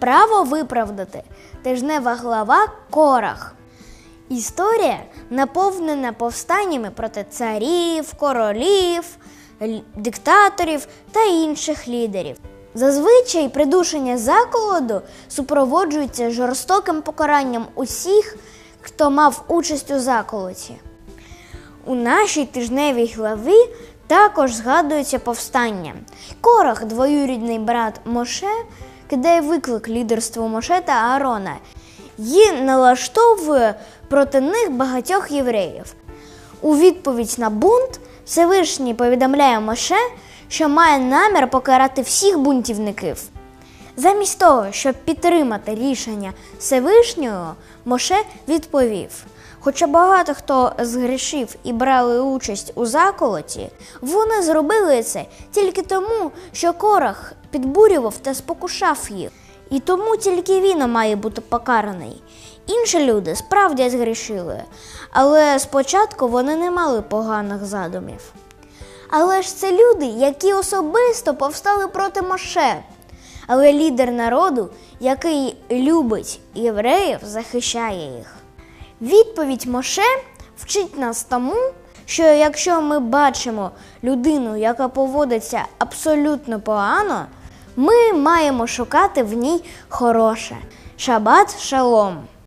право виправдати тижнева глава Корах. Історія наповнена повстаннями проти царів, королів, диктаторів та інших лідерів. Зазвичай придушення заколоду супроводжується жорстоким покаранням усіх, хто мав участь у заколоті. У нашій тижневій главі також згадується повстання. Корах, двоюрідний брат Моше, кидає виклик лідерству Моше та Аарона і налаштовує проти них багатьох євреїв. У відповідь на бунт Всевишній повідомляє Моше, що має намір покарати всіх бунтівників. Замість того, щоб підтримати рішення Всевишнього, Моше відповів: хоча багато хто згрішив і брали участь у заколоті, вони зробили це тільки тому, що Корах підбурював та спокушав їх. І тому тільки він має бути покараний. Інші люди справді згрішили, але спочатку вони не мали поганих задумів. Але ж це люди, які особисто повстали проти Моше. Але лідер народу, який любить євреїв, захищає їх. Відповідь Моше вчить нас тому, що якщо ми бачимо людину, яка поводиться абсолютно погано, ми маємо шукати в ній хороше. Шабат шалом.